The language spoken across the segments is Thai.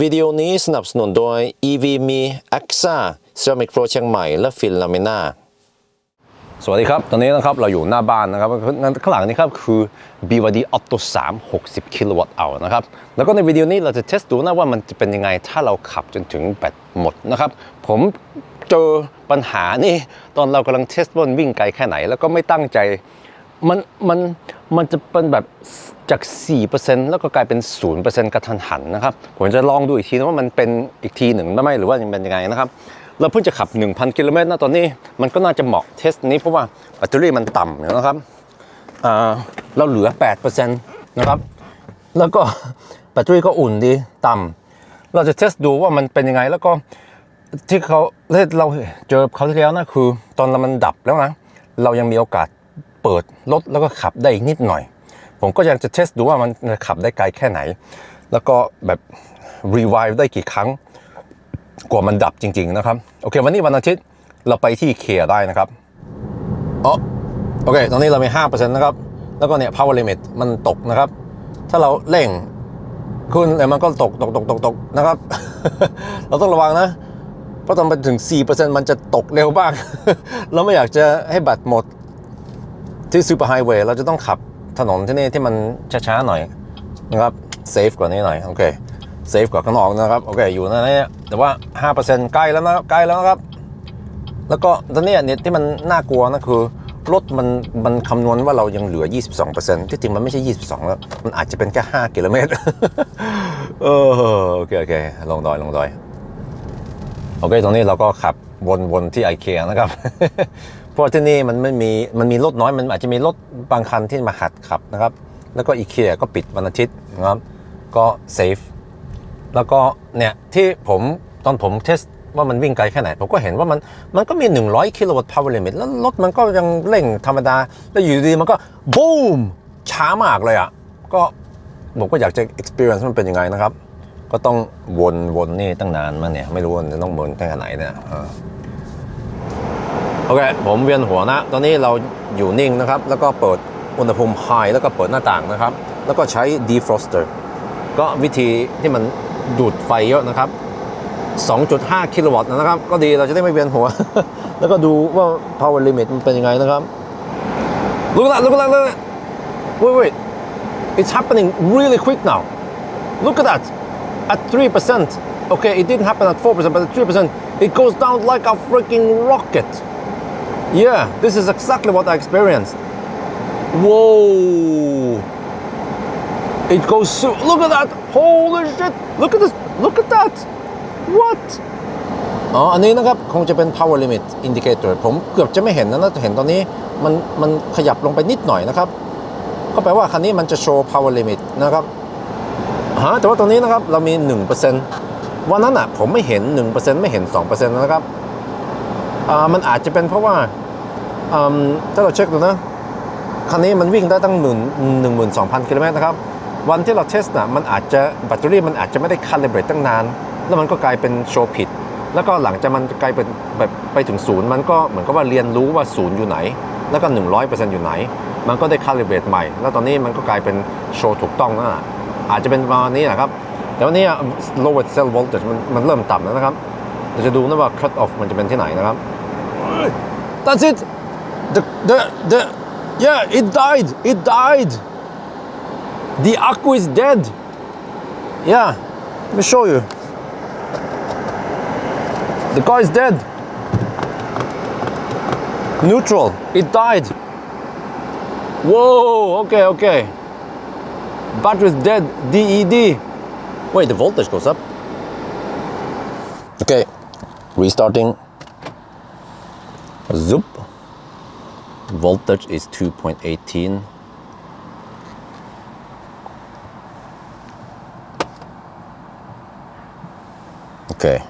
วิดีโอนี้สนับสนุนโดย EV มี AXA Ceramic Pro เชียงใหม่ และฟินลามิน่าสวัสดีครับ ตอนนี้นะครับเราอยู่หน้าบ้านนะครับงั้นข้างหลังนี้ครับคือ BYD Auto 3 60 กิโลวัตต์เอานะครับ แล้วก็ในวิดีโอนี้เราจะเทสดูนะว่ามันจะเป็นยังไงถ้าเราขับจนถึงแบตหมดนะครับ ผมเจอปัญหานี่ตอนเรากำลังเทสว่าวิ่งไกลแค่ไหน แล้วก็ไม่ตั้งใจ มันมันมันจะเป็นแบบจาก 4%แล้วก็กลายเป็น 0%กระทันหันนะครับ ผมจะลองดูอีกทีนะว่ามันเป็นอีกทีหนึ่งได้ไหมหรือว่ายังเป็นยังไงนะครับ เราเพิ่งจะขับ 1,000 กิโลเมตรนะตอนนี้ มันก็น่าจะเหมาะเทสนี้เพราะว่าแบตเตอรี่มันต่ำอยู่นะครับเราเหลือ 8%นะครับ แล้วก็แบตเตอรี่ก็อุ่นดีต่ำเราจะเทสดูว่ามันเป็นยังไงแล้วก็ที่เขาเราเจอเขาที่แล้วนะคือ ตอนเรามันดับแล้วนะเรายังมีโอกาส เปิดรถแล้วก็ขับได้อีกนิดหน่อย ผมก็ยังจะเทสดูว่ามันขับได้ไกลแค่ไหน แล้วก็แบบรีไวล์ได้กี่ครั้ง กว่ามันดับจริง ๆนะครับ โอเค วันนี้วันอาทิตย์เราไปที่เคียร์ได้นะครับอ๋อโอเค ตอนนี้เรามี5%นะครับ แล้วก็เนี่ย power limit มันตกนะครับ ถ้าเราเร่งขึ้นแล้วมันก็ตกตกตกตกตกนะครับ เราต้องระวังนะ เพราะตอนไปถึง 4%มันจะตกเร็วมาก เราไม่อยากจะให้แบตหมด ที่ซูเปอร์ไฮเวย์เราจะต้องขับถนนที่นี่ที่มันช้าๆหน่อยนะครับเซฟกว่านี้หน่อยโอเคเซฟกว่าข้างนอกนะครับโอเคอยู่ในนี้แต่ว่า 5%ใกล้แล้วนะครับใกล้แล้วนะครับ แล้วก็ตอนนี้เนี่ยที่มันน่ากลัวนะคือรถมันมันคำนวณว่าเรายังเหลือ 22%ที่จริงมันไม่ใช่ 22 แล้ว มันอาจจะเป็นแค่ 5 กิโลเมตรเออโอเคโอเคลงดอยลงดอย โอเค ตรงนี้เราก็ขับวนวนที่ไอเคียนะครับ เพราะที่นี่มันไม่มีมันมีรถน้อยมันอาจจะมีรถบางคันที่มาหัดขับนะครับ แล้วก็อีเคียก็ปิดวันอาทิตย์นะครับก็เซฟแล้วก็เนี่ยที่ผมตอนผมเทสว่ามันวิ่งไกลแค่ไหน ผมก็เห็นว่ามันมันก็มี 100 กิโลวัตต์ power limit แล้วรถมันก็ยังเร่งธรรมดา แล้วอยู่ดีมันก็บูมช้ามากเลยอะ ก็ผมก็อยากจะ experience มันเป็นยังไงนะครับ ก็ต้องวนวนนี่ตั้งนานมากเนี่ย ไม่รู้ว่าจะต้องวนแค่ไหนเนี่ย โอเค ผมเวียนหัวนะ ตอนนี้เราอยู่นิ่งนะครับ แล้วก็เปิดอุณหภูมิ high แล้วก็เปิดหน้าต่างนะครับ แล้วก็ใช้ defroster ก็วิธีที่มันดูดไฟเยอะนะครับ 2.5 กิโลวัตต์นะครับ ก็ดีเราจะได้ไม่เวียนหัว แล้วก็ดูว่า power limit มันเป็นยังไงนะครับ look at that look at that wait wait it's happening really quick now look at that at 3% okay it didn't happen at 4% but at 3% it goes down like a freaking rocket yeah this is exactly what I experienced whoa it goes so look at that holy shit look at this look at that what อ๋อ อันนี้นะครับ คงจะเป็น power limit indicator ผมเกือบจะไม่เห็นนะนะเห็นตอนนี้มันมันขยับลงไปนิดหน่อยนะครับ ก็แปลว่าคันนี้มันจะโชว์ power limit นะครับฮะแต่ว่าตรงนี้นะครับ เรามี 1%วันนั้นอะผมไม่เห็น 1%ไม่เห็น 2%นะครับ มันอาจจะเป็นเพราะว่าถ้าเราเช็คดูนะคันนี้มันวิ่งได้ตั้งหมื่นหนึ่งหมื่นสองพันกิโลเมตรนะครับ วันที่เราเทสนะมันอาจจะแบตเตอรี่มันอาจจะไม่ได้คันเลเบรตตั้งนาน แล้วมันก็กลายเป็นโชว์ผิด แล้วก็หลังจากมันกลายเป็นแบบไปถึงศูนย์มันก็เหมือนกับว่าเรียนรู้ว่าศูนย์อยู่ไหน แล้วก็ 100%อยู่ไหน มันก็ได้คันเลเบรตใหม่ แล้วตอนนี้มันก็กลายเป็นโชว์ถูกต้องนะอาจจะเป็นประมาณนี้นะครับแต่วันนี้ lower cell voltage มันมันเริ่มต่ำแล้วนะครับเราจะดูนะว่า cut off มันจะเป็นที่ไหนนะครับ That's it. The the the yeah it died. It died. The akku is dead. Yeah let me show you. The car is dead. Neutral. It died. Whoa okay okay. Battery is dead ded wait the voltage goes up. Okay restarting zoop. Voltage is 2.18 okay.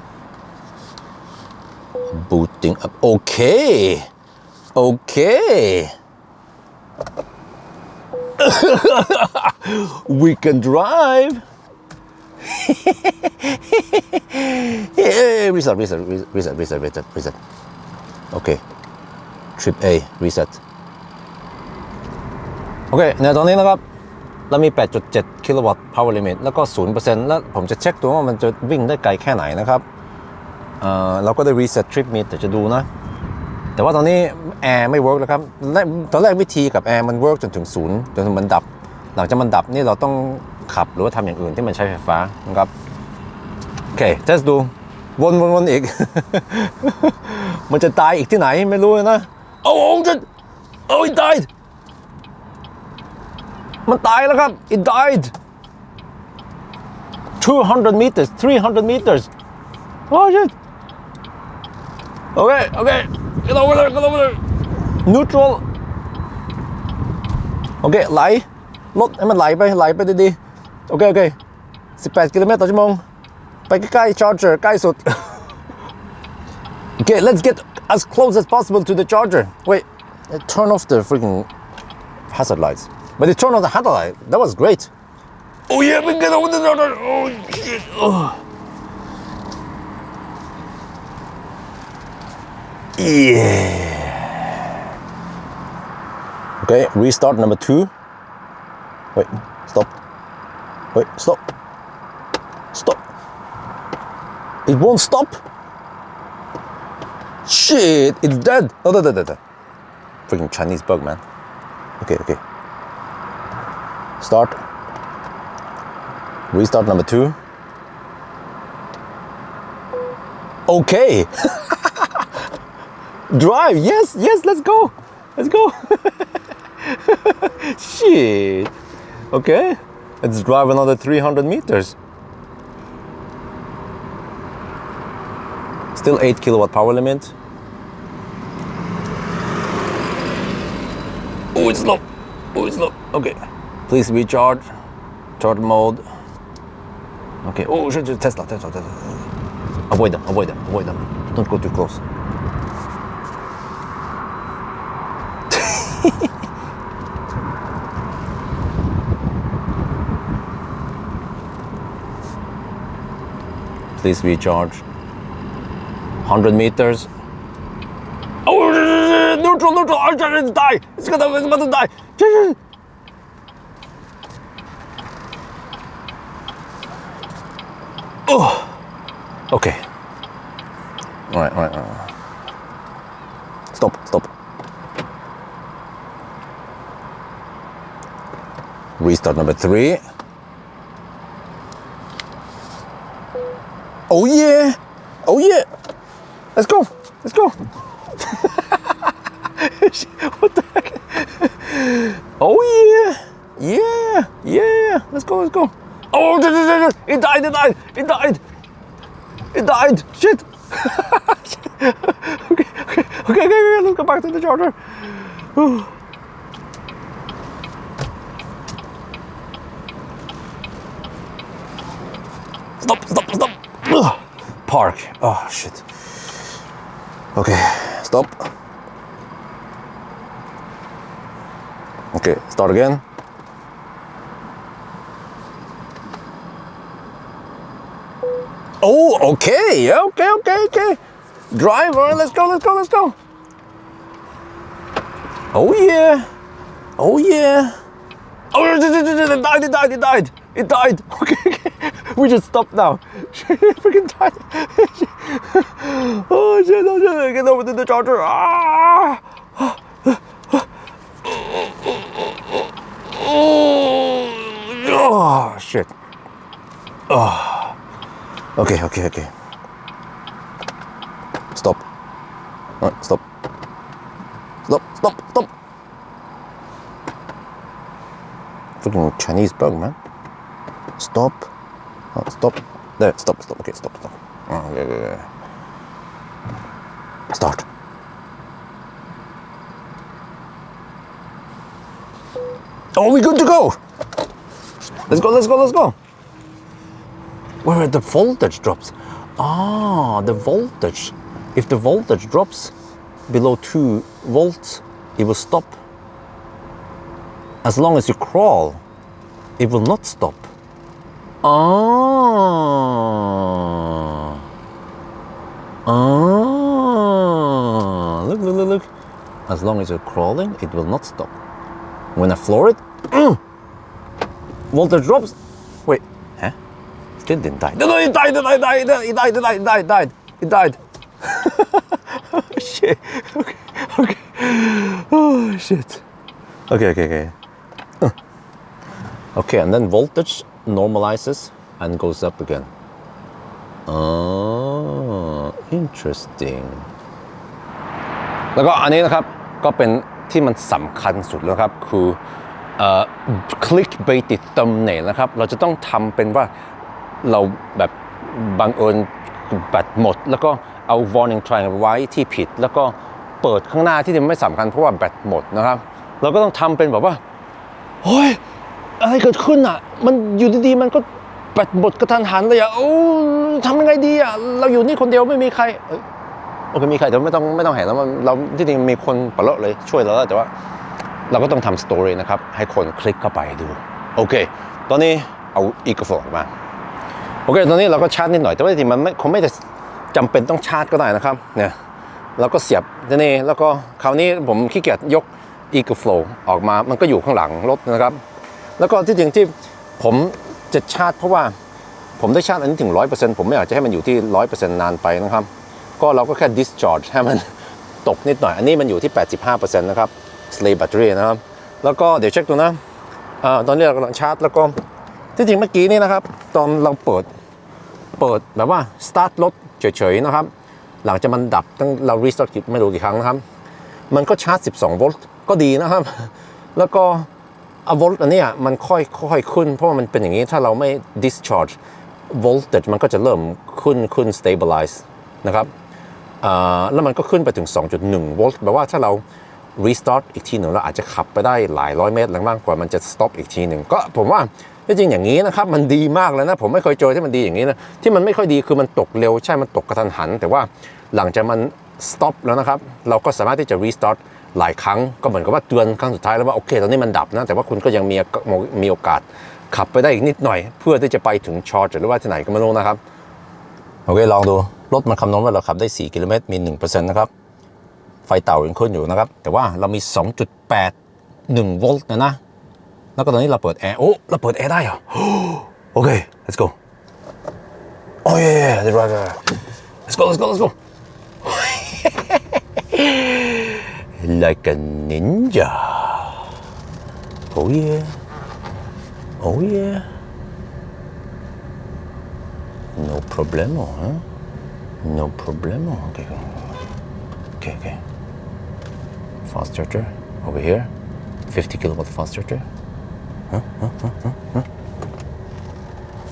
Booting up. Okay. Okay. We can drive. Reset reset reset reset reset reset okay trip A reset โอเคในตอนนี้นะครับแล้วมี 8.7 กิโลวัตต์ power limit แล้วก็ 0%แล้วผมจะเช็คตัวว่ามันจะวิ่งได้ไกลแค่ไหนนะครับเออเราก็ได้ reset trip meter จะดูนะ แต่ว่าตอนนี้แอร์ไม่เวิร์กแล้วครับ ตอนแรกวิธีกับแอร์มันเวิร์กจนถึงศูนย์จนถึงมันดับ หลังจากมันดับนี่เราต้องขับหรือว่าทำอย่างอื่นที่มันใช้ไฟฟ้านะครับ โอเคเทสดู วนวนวนอีก มันจะตายอีกที่ไหนไม่รู้นะโอ้โหจะโอ้ย died มันตายแล้วครับ it died 200 meters 300 meters oh shit okay okay get over there get over there neutral โอเคไหลรถให้มันไหลไปไหลไปดีๆโอเคโอเค18 กิโลเมตรต่อชั่วโมง ไปใกล้ๆ charger ใกล้สุด okay let's get as close as possible to the charger wait uh, turn off the freaking hazard lights but they turn off the hazard light that was great oh yeah we get over the charger oh shit oh. yeah okay restart number two wait stop wait stop stop It won't stop. Shit, it's dead. Oh, no, no, no, no. Freaking Chinese bug, man. Okay, okay. Start. Restart number two. Okay. Drive. Yes, yes, let's go. Let's go. Shit. Okay. Let's drive another 300 meters. Still 8 kilowatt power limit. Oh, it's low. Oh, it's low. Okay. Please recharge. Charge mode. Okay. Oh, Tesla, Tesla, Tesla. Avoid them, avoid them, avoid them. Don't go too close. Please recharge. 100 meters. Oh, neutral, neutral. I'm trying to die. It's gonna, it's about to die. Oh, okay. All right, all right, all right. Stop, stop. Restart number three. Oh yeah. Let's go. Let's go. what the heck? Oh yeah. Yeah. Yeah. Let's go. Let's go. Oh, it died. It died. It died. It died. Shit. okay, okay, okay, okay, okay. Let's go back to the charger. Stop, stop, stop. Ugh. Park. Oh, shit. Okay, stop. Okay, start again. Oh, okay, okay, okay, okay. Driver, let's go, let's go, let's go. Oh yeah, oh yeah. Oh, it died, it died, it died, it died. Okay, okay. We just stopped now. Freaking died. oh shit, oh shit, get over to the charger. Ah. Oh shit. Oh. Okay, okay, okay. Stop. Alright, stop. Stop, stop, stop. Freaking Chinese bug, man. Stop. Oh, stop. There, stop, stop. Okay, stop, stop. Yeah, yeah, yeah. Start. Oh, we're good to go. Let's go, let's go, let's go. Where the voltage drops. Ah, the voltage. If the voltage drops below 2 volts, it will stop. As long as you crawl, it will not stop. Ah. Oh, look, look, look, look. As long as you're crawling, it will not stop. When I floor it, mm, voltage drops. Wait, huh? Still didn't die. No, no, it died, it died, it died, it died, it died, it died, it died. Shit. Okay, okay. Oh, shit. Okay, okay, okay. Okay, and then voltage normalizes and goes up again. Oh. Uh. Interesting แล้วก็อันนี้นะครับก็เป็นที่มันสำคัญสุดแล้วครับ คือเอ่อ clickbaited thumbnail นะครับ เราจะต้องทำเป็นว่าเราแบบบังเอิญแบตหมด แล้วก็เอา warning triangle ไว้ที่ผิด แล้วก็เปิดข้างหน้าที่มันไม่สำคัญเพราะว่าแบตหมดนะครับ เราก็ต้องทำเป็นแบบว่าเฮ้ยอะไรเกิดขึ้นอะ มันอยู่ดีๆ มันก็แบตหมดกระทันหันเลยอะโอ้ ทำยังไงดีอะเราอยู่นี่คนเดียวไม่มีใครโอเคมีใครแต่ไม่ต้องไม่ต้องเห็นแล้วมันเราที่จริงมีคนปะเลาะเลยช่วยเราแล้วแต่ว่า เราก็ต้องทำสตอรี่นะครับ ให้คนคลิกเข้าไปดูโอเค ตอนนี้เอาอีกโฟนมาโอเคตอนนี้เราก็ชาร์จนิดหน่อยแต่ว่าจริงมันไม่คงไม่ได้จำเป็นต้องชาร์จก็ได้นะครับเนี่ยเราก็เสียบที่นี่แล้วก็คราวนี้ผมขี้เกียจยก e c o Flow ออกมามันก็อยู่ข้างหลังรถนะครับ แล้วก็ที่จริงที่ผมจะชาร์จเพราะว่า ผมได้ชาร์จอันนี้ถึง 100%ผมไม่อยากจะให้มันอยู่ที่ 100%นานไปนะครับ ก็เราก็แค่ discharge ให้มันตกนิดหน่อย อันนี้มันอยู่ที่ 85%นะครับ slave battery นะครับ แล้วก็เดี๋ยวเช็คดูนะอาตอนนี้เรากำลังชาร์จแล้วก็ที่จริงเมื่อกี้นี่นะครับ ตอนเราเปิดเปิดแบบว่า start รถเฉยๆนะครับ หลังจากมันดับตั้งเรา restart กี่ไม่รู้กี่ครั้งนะครับ มันก็ชาร์จ 12 โวลต์ก็ดีนะครับ แล้วก็อโวลต์อันนี้มันค่อยค่อยขึ้น เพราะว่ามันเป็นอย่างนี้ถ้าเราไม่ discharge voltage มันก็จะเริ่มขึ้นขึ้น stabilize นะครับแล้วมันก็ขึ้นไปถึง 2.1 โวลต์แปลว่าถ้าเรา restart อีกทีหนึ่งเราอาจจะขับไปได้หลายร้อยเมตรหลังบ้างกว่ามันจะ stop อีกทีหนึ่งก็ผมว่าที่จริงอย่างนี้นะครับมันดีมากเลยนะ ผมไม่เคยเจอที่มันดีอย่างนี้นะที่มันไม่ค่อยดีคือมันตกเร็วใช่มันตกกระทันหัน แต่ว่าหลังจากมัน stop แล้วนะครับเราก็สามารถที่จะ restart หลายครั้งก็เหมือนกับว่าเตือนครั้งสุดท้ายแล้วว่าโอเคตอนนี้มันดับนะแต่ว่าคุณก็ยังมีมีโอกาส ขับไปได้อีกนิดหน่อย เพื่อที่จะไปถึงชอร์จหรือว่าที่ไหนก็ไม่รู้นะครับ โอเคลองดู รถมันคำนวณว่าเราขับได้ 4 กิโลเมตรมี 1%นะครับ ไฟเต่ายังขึ้นอยู่นะครับ แต่ว่าเรามี 2.81 โวลต์นะนะ แล้วก็ตอนนี้เราเปิดแอร์ โอ้ เราเปิดแอร์ได้เหรอ โอเค let's go โอ้ย the driver let's go let's go let's go like a ninja oh yeah oh yeah no problemo huh no problemo okay okay okay fast charger over here 50 kilowatt fast charger huh huh huh huh, huh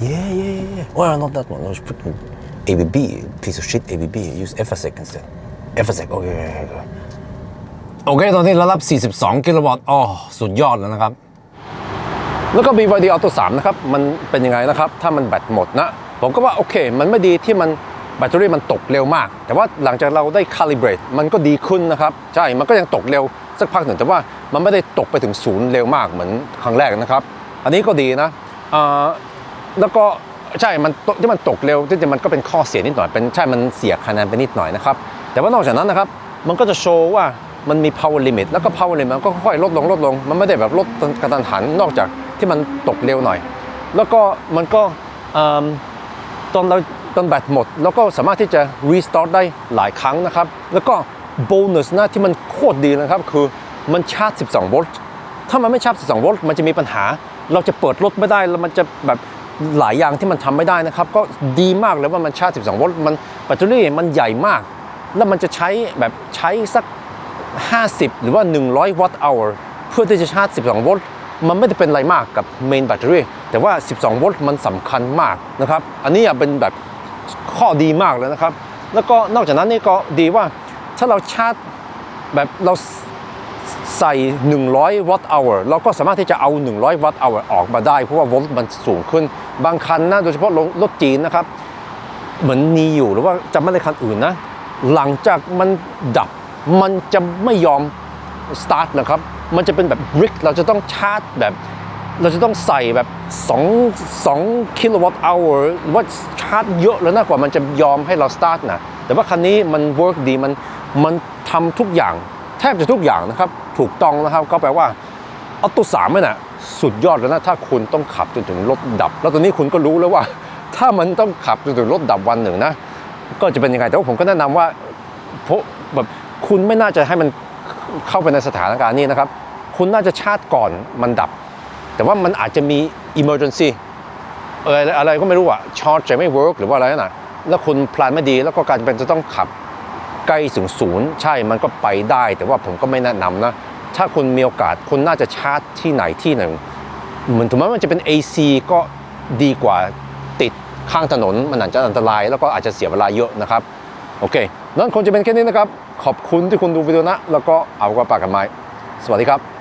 yeah yeah yeah yeah well not that one no just put ABB piece of shit ABB use FSEC instead FSEC okay okay okay โอเค ตอนนี้เรารับ 42 กิโลวัตต์อ๋อสุดยอดแล้วนะครับ แล้วก็ BYD Auto 3 นะครับ มันเป็นยังไงนะครับ ถ้ามันแบตหมดนะ ผมก็ว่าโอเค มันไม่ดีที่มันแบตเตอรี่มันตกเร็วมาก แต่ว่าหลังจากเราได้ calibrate มันก็ดีขึ้นนะครับ ใช่ มันก็ยังตกเร็วสักพักหนึ่ง แต่ว่ามันไม่ได้ตกไปถึงศูนย์เร็วมากเหมือนครั้งแรกนะครับ อันนี้ก็ดีนะแล้วก็ใช่ มันที่มันตกเร็วที่จริงมันก็เป็นข้อเสียนิดหน่อย เป็นใช่ มันเสียคะแนนไปนิดหน่อยนะครับ แต่ว่านอกจากนั้นนะครับ มันก็จะโชว์ว่ามันมี power limit แล้วก็ power limit มันก็ค่อยลดลงลดลง มันไม่ได้แบบลดกระทันหัน นอกจาก ที่มันตกเร็วหน่อย แล้วก็มันก็อตอนเราตอนแบตหมด แล้วก็สามารถที่จะ restart ได้หลายครั้งนะครับ แล้วก็โบนัสนะที่มันโคตรดีนะครับ คือมันชาร์จ 12 โวลต์ถ้ามันไม่ชาร์จ 12 โวลต์มันจะมีปัญหา เราจะเปิดรถไม่ได้แล้วมันจะแบบหลายอย่างที่มันทำไม่ได้นะครับ ก็ดีมากเลยว่ามันชาร์จ 12 โวลต์มันแบตเตอรี่มันใหญ่มาก แล้วมันจะใช้แบบใช้สัก 50 หรือว่า 100 วัตต์อ r เพื่อที่จะชาร์จ 12 โวลต์ มันไม่ได้เป็นอะไรมากกับเมนแบตเตอรี่แต่ว่า 12 โวลต์มันสำคัญมากนะครับ อันนี้เป็นแบบข้อดีมากเลยนะครับ แล้วก็นอกจากนั้นนี่ก็ดีว่าถ้าเราชาร์จแบบเราใส่ 100 วัตต์อ r เราก็สามารถที่จะเอา 100 วัตต์อ r ออกมาได้ เพราะว่าโวลต์มันสูงขึ้น บางคันนะโดยเฉพาะรถจีนนะครับ เหมือนมีอยู่หรือว่าจำไม่ได้คันอื่นนะ หลังจากมันดับมันจะไม่ยอมสตาร์ทนะครับ มันจะเป็นแบบบริกเราจะต้องชาร์จแบบ เราจะต้องใส่แบบ2 2กิโลวัตต์อ r หรือว่าชาร์จเยอะแล้วนะกว่ามันจะยอมให้เราสตาร์ทนะแต่ว่าคันนี้มันเวิร์กดีมันมันทำทุกอย่าง แทบจะทุกอย่างนะครับ ถูกต้องนะครับ ก็แปลว่าออโต้สามน่ะสุดยอดแล้วนะถ้าคุณต้องขับจนถึงรถดับ แล้วตอนนี้คุณก็รู้แล้วว่า ถ้ามันต้องขับจนถึงรถดับวันหนึ่งนะ ก็จะเป็นยังไงแต่ว่าผมก็แนะนำว่าเพราะแบบคุณไม่น่าจะให้มัน เข้าไปในสถานการณ์นี้นะครับ คุณน่าจะชาร์จก่อนมันดับ แต่ว่ามันอาจจะมี emergency เอออะไรก็ไม่รู้อะชาร์จจะไม่เวิร์กหรือว่าอะไรนั่นนะแล้วคุณพลานไม่ดีแล้วก็การเป็นจะต้องขับใกล้ถึงศูนย์ใช่มันก็ไปได้ แต่ว่าผมก็ไม่แนะนำนะ ถ้าคุณมีโอกาสคุณน่าจะชาร์จที่ไหนที่หนึ่งเหมือนถึงแม้มันจะเป็น AC ก็ดีกว่าติดข้างถนนมันอาจจะอันตราย แล้วก็อาจจะเสียเวลาเยอะนะครับ โอเค นั่นคงจะเป็นแค่นี้นะครับ ขอบคุณที่คุณดูวิดีโอนะ แล้วก็เอากระปากกันไม้ สวัสดีครับ